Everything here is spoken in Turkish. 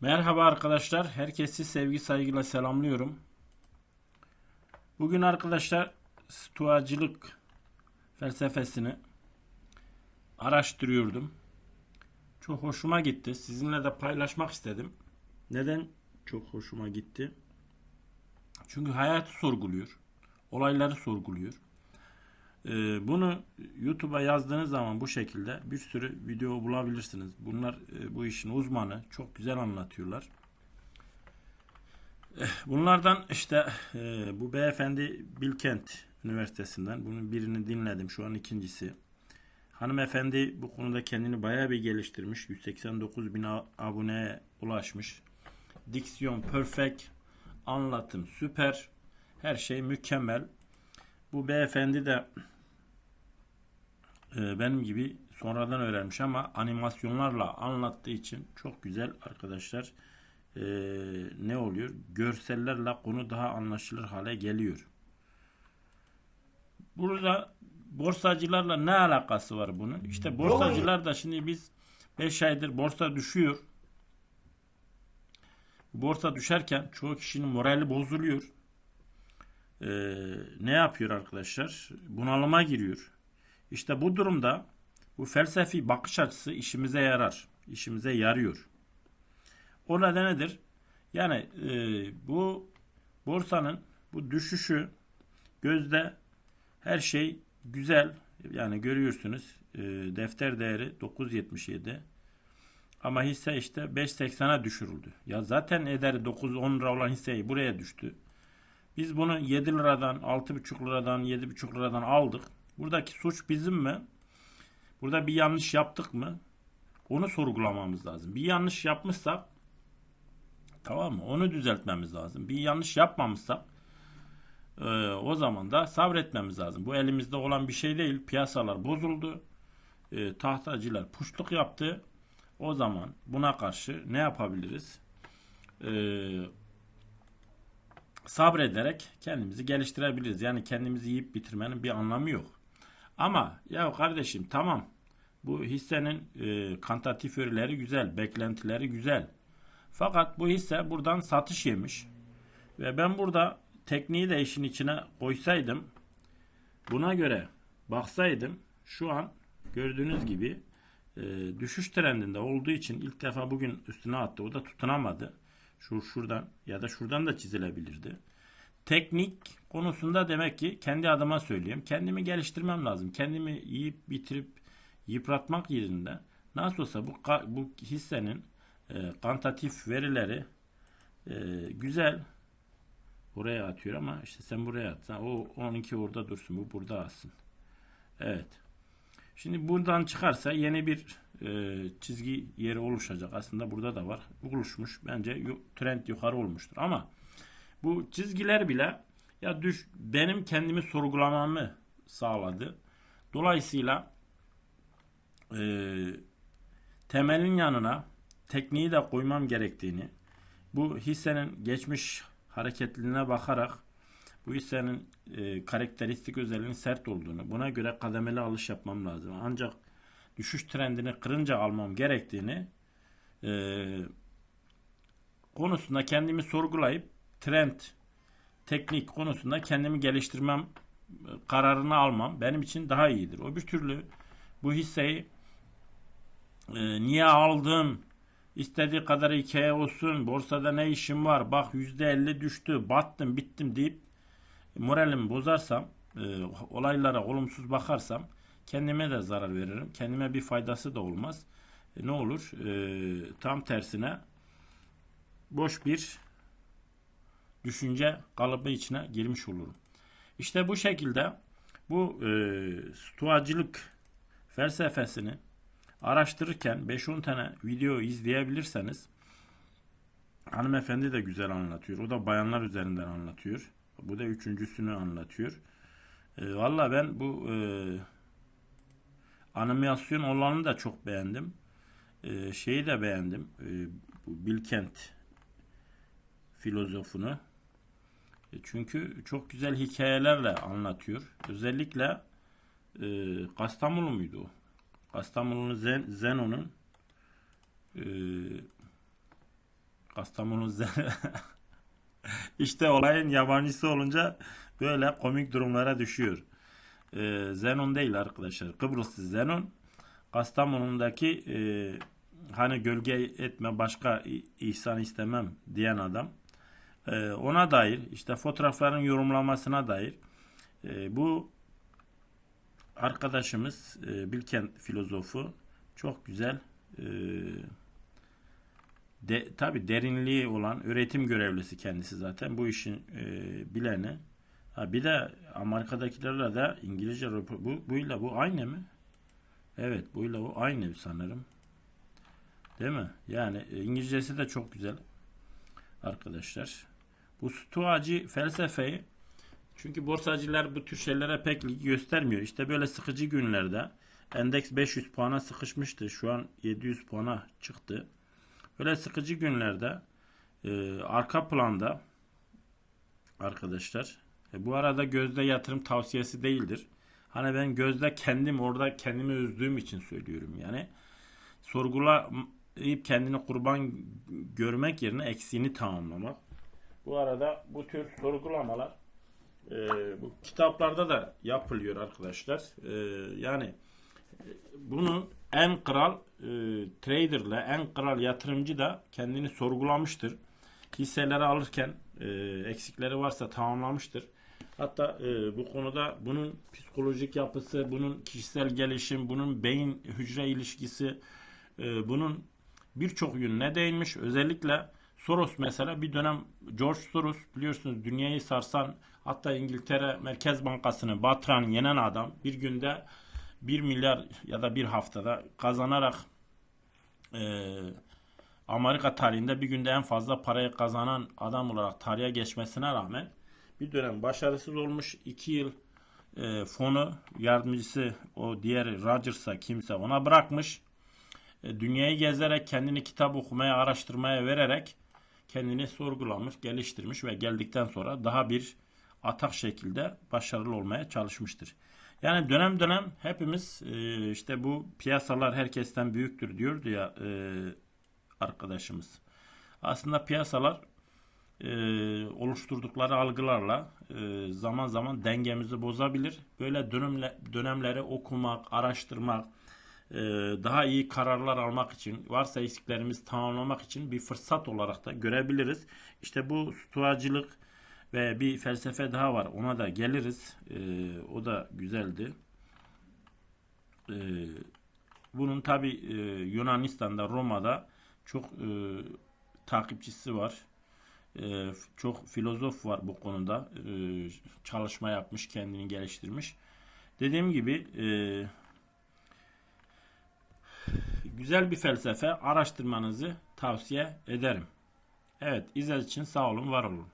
Merhaba arkadaşlar. Herkesi sevgi saygıyla selamlıyorum. Bugün arkadaşlar stoacılık felsefesini araştırıyordum. Çok hoşuma gitti. Sizinle de paylaşmak istedim. Neden çok hoşuma gitti? Çünkü hayatı sorguluyor. Olayları sorguluyor. Ee, bunu YouTube'a yazdığınız zaman bu şekilde bir sürü video bulabilirsiniz. Bunlar e, bu işin uzmanı. Çok güzel anlatıyorlar. Eh, Bunlardan işte e, bu beyefendi Bilkent Üniversitesi'nden bunun birini dinledim. Şu an ikincisi. Hanımefendi bu konuda kendini bayağı bir geliştirmiş. 189 bin aboneye ulaşmış. Diksiyon perfect. Anlatım süper. Her şey mükemmel. Bu beyefendi de benim gibi sonradan öğrenmiş ama animasyonlarla anlattığı için çok güzel arkadaşlar. E, ne oluyor? Görsellerle konu daha anlaşılır hale geliyor. Burada borsacılarla ne alakası var bunun? İşte borsacılar da şimdi biz 5 aydır borsa düşüyor. Borsa düşerken çoğu kişinin morali bozuluyor. Ee, ne yapıyor arkadaşlar? Bunalıma giriyor. İşte bu durumda bu felsefi bakış açısı işimize yarar. İşimize yarıyor. O da nedir? Yani e, bu borsanın bu düşüşü gözde her şey güzel. Yani görüyorsunuz e, defter değeri 9.77 ama hisse işte 5.80'a düşürüldü. Ya zaten ederi 9-10 lira olan hisseyi buraya düştü. Biz bunu 7 liradan, 6,5 liradan, 7,5 liradan aldık. Buradaki suç bizim mi? Burada bir yanlış yaptık mı? Onu sorgulamamız lazım. Bir yanlış yapmışsak tamam mı? Onu düzeltmemiz lazım. Bir yanlış yapmamışsak e, o zaman da sabretmemiz lazım. Bu elimizde olan bir şey değil. Piyasalar bozuldu. E, tahtacılar puşluk yaptı. O zaman buna karşı ne yapabiliriz? Eee sabrederek kendimizi geliştirebiliriz. Yani kendimizi yiyip bitirmenin bir anlamı yok. Ama ya kardeşim tamam bu hissenin e, kantatif verileri güzel, beklentileri güzel. Fakat bu hisse buradan satış yemiş. Ve ben burada tekniği de işin içine koysaydım buna göre baksaydım şu an gördüğünüz gibi e, düşüş trendinde olduğu için ilk defa bugün üstüne attı. O da tutunamadı. Şu şuradan ya da şuradan da çizilebilirdi. Teknik konusunda demek ki kendi adıma söyleyeyim. Kendimi geliştirmem lazım. Kendimi yiyip bitirip yıpratmak yerinde nasıl olsa bu bu hissenin e, kantatif verileri e, güzel buraya atıyor ama işte sen buraya at. O 12 orada dursun. Bu burada alsın. Evet. Şimdi buradan çıkarsa yeni bir e, çizgi yeri oluşacak. Aslında burada da var. Oluşmuş. Bence trend yukarı olmuştur. Ama bu çizgiler bile ya düş benim kendimi sorgulamamı sağladı. Dolayısıyla e, temelin yanına tekniği de koymam gerektiğini, bu hissenin geçmiş hareketliliğine bakarak bu hissenin e, karakteristik özelliğinin sert olduğunu, buna göre kademeli alış yapmam lazım. Ancak düşüş trendini kırınca almam gerektiğini e, konusunda kendimi sorgulayıp trend teknik konusunda kendimi geliştirmem e, kararını almam benim için daha iyidir. O bir türlü bu hisseyi e, niye aldın istediği kadar hikaye olsun borsada ne işim var bak %50 düştü battım bittim deyip moralimi bozarsam e, olaylara olumsuz bakarsam kendime de zarar veririm. Kendime bir faydası da olmaz. E, ne olur? E, tam tersine boş bir düşünce kalıbı içine girmiş olurum. İşte bu şekilde bu e, stoacılık felsefesini araştırırken 5-10 tane video izleyebilirseniz hanımefendi de güzel anlatıyor. O da bayanlar üzerinden anlatıyor. Bu da üçüncüsünü anlatıyor. E, Valla ben bu e, animasyon olanı da çok beğendim. E, şeyi de beğendim. E, bu Bilkent filozofunu. E, çünkü çok güzel hikayelerle anlatıyor. Özellikle e, Kastamonu muydu o? Zen, Zenon'un e, Kastamonu Zen- İşte olayın yabancısı olunca böyle komik durumlara düşüyor. Ee, Zenon değil arkadaşlar. Kıbrıslı Zenon. Kastamonu'ndaki e, hani gölge etme başka ihsan istemem diyen adam. Ee, ona dair işte fotoğrafların yorumlamasına dair e, bu arkadaşımız e, Bilkent filozofu çok güzel e, de, tabi derinliği olan öğretim görevlisi kendisi zaten bu işin e, bileni. Ha, bir de Amerika'dakilerle de İngilizce bu buyla bu aynı mı? Evet buyla bu aynı sanırım. Değil mi? Yani e, İngilizcesi de çok güzel arkadaşlar. Bu stoacı felsefeyi çünkü borsacılar bu tür şeylere pek ilgi göstermiyor. İşte böyle sıkıcı günlerde endeks 500 puana sıkışmıştı. Şu an 700 puana çıktı. Böyle sıkıcı günlerde e, arka planda arkadaşlar e, bu arada gözde yatırım tavsiyesi değildir. Hani ben gözde kendim orada kendimi üzdüğüm için söylüyorum yani. Sorgulayıp kendini kurban görmek yerine eksiğini tamamlamak. Bu arada bu tür sorgulamalar e, bu kitaplarda da yapılıyor arkadaşlar. E, yani e, bunu en kral e, traderle en kral yatırımcı da kendini sorgulamıştır. Hisseleri alırken e, eksikleri varsa tamamlamıştır. Hatta e, bu konuda bunun psikolojik yapısı, bunun kişisel gelişim, bunun beyin hücre ilişkisi, e, bunun birçok yönüne değinmiş. Özellikle Soros mesela bir dönem George Soros biliyorsunuz dünyayı sarsan hatta İngiltere Merkez Bankası'nı batıran yenen adam bir günde 1 milyar ya da bir haftada kazanarak e, Amerika tarihinde bir günde en fazla parayı kazanan adam olarak tarihe geçmesine rağmen bir dönem başarısız olmuş. 2 yıl e, fonu yardımcısı o diğer Rogers'a kimse ona bırakmış. E, dünyayı gezerek kendini kitap okumaya, araştırmaya vererek kendini sorgulamış, geliştirmiş ve geldikten sonra daha bir atak şekilde başarılı olmaya çalışmıştır. Yani dönem dönem hepimiz e, işte bu piyasalar herkesten büyüktür diyordu ya e, arkadaşımız. Aslında piyasalar e, oluşturdukları algılarla zaman zaman dengemizi bozabilir. Böyle dönemle, dönemleri okumak, araştırmak, daha iyi kararlar almak için, varsa eksiklerimizi tamamlamak için bir fırsat olarak da görebiliriz. İşte bu stoacılık ve bir felsefe daha var. Ona da geliriz. E, o da güzeldi. E, bunun tabi e, Yunanistan'da, Roma'da çok e, takipçisi var. E, çok filozof var bu konuda. E, çalışma yapmış, kendini geliştirmiş. Dediğim gibi e, güzel bir felsefe araştırmanızı tavsiye ederim. Evet, izlediğiniz için sağ olun, var olun.